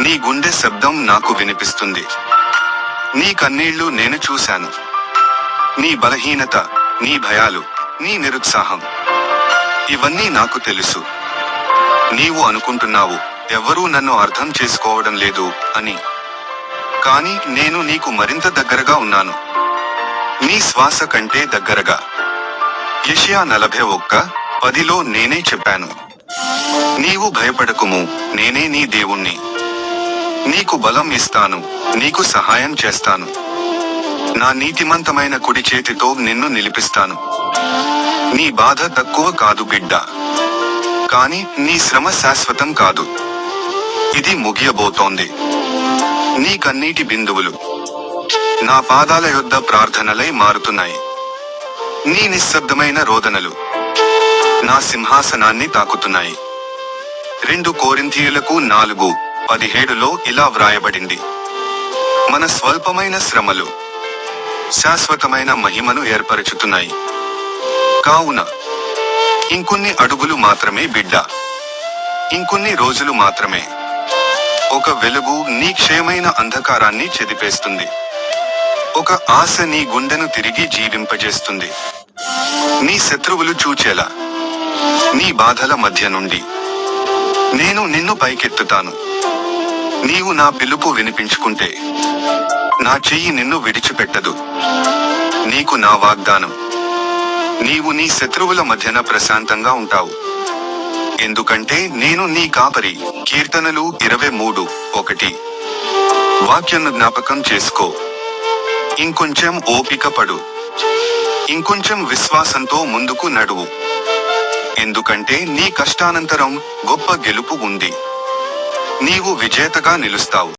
నీ గుండె శబ్దం నాకు వినిపిస్తుంది. నీ కన్నీళ్ళు నేను చూశాను. నీ బలహీనత నీ భయాలు నీ నిరుత్సాహం. ఇవన్నీ నాకు తెలుసు. నీవు అనుకుంటున్నావు ఎవ్వరూ నన్ను అర్థం చేసుకోవడం లేదు అని. కానీ నేను నీకు మరింత దగ్గరగా ఉన్నాను. నీ శ్వాస కంటే దగ్గరగా. యెషయా నలభై ఒక్క పదిలో నేనే చెప్పాను. నీవు భయపడకుము నేనే నీ దేవుణ్ణి. నీకు బలం ఇస్తాను నీకు సహాయం చేస్తాను. నా నీతిమంతమైన కుడి చేతితో నిన్ను నిలిపిస్తాను. నీ బాధ తక్కువ కాదు బిడ్డ. కాని నీ శ్రమ శాశ్వతం కాదు. ఇది ముగియబోతోంది. నీ కన్నీటి బిందువులు నా పాదాల యొద్ద ప్రార్థనలై మారుతున్నాయి. నీ నిశ్శబ్దమైన రోదనలు నా సింహాసనాన్ని తాకుతున్నాయి. రెండు కోరింథీయులకు నాలుగు. పదిహేడులో ఇలా వ్రాయబడింది. మన స్వల్పమైన శ్రమలు శాశ్వతమైన మహిమను ఏర్పరచుతున్నాయి. కావున ఇంకొన్ని అడుగులు మాత్రమే బిడ్డ. ఇంకొన్ని రోజులు మాత్రమే. ఒక వెలుగు నీ క్షయమైన అంధకారాన్ని చెదిపేస్తుంది. ఒక ఆశ నీ గుండెను తిరిగి జీవింపజేస్తుంది. నీ శత్రువులు చూచేలా నీ బాధల మధ్య నుండి నేను నిన్ను పైకెత్తుతాను. నీవు నా పిలుపు వినిపించుకుంటే నా చెయ్యి నిన్ను విడిచిపెట్టదు. నీకు నా వాగ్దానం. నీవు నీ శత్రువుల మధ్యన ప్రశాంతంగా ఉంటావు. ఎందుకంటే నేను నీ కాపరి. కీర్తనలు ఇరవై మూడు ఒకటి. వాక్యను జ్ఞాపకం చేసుకో. ఇంకొంచెం ఓపిక పడు. ఇంకొంచెం విశ్వాసంతో ముందుకు నడువు. ఎందుకంటే నీ కష్టానంతరం గొప్ప గెలుపు ఉంది. నీవు విజేతగా నిలుస్తావు.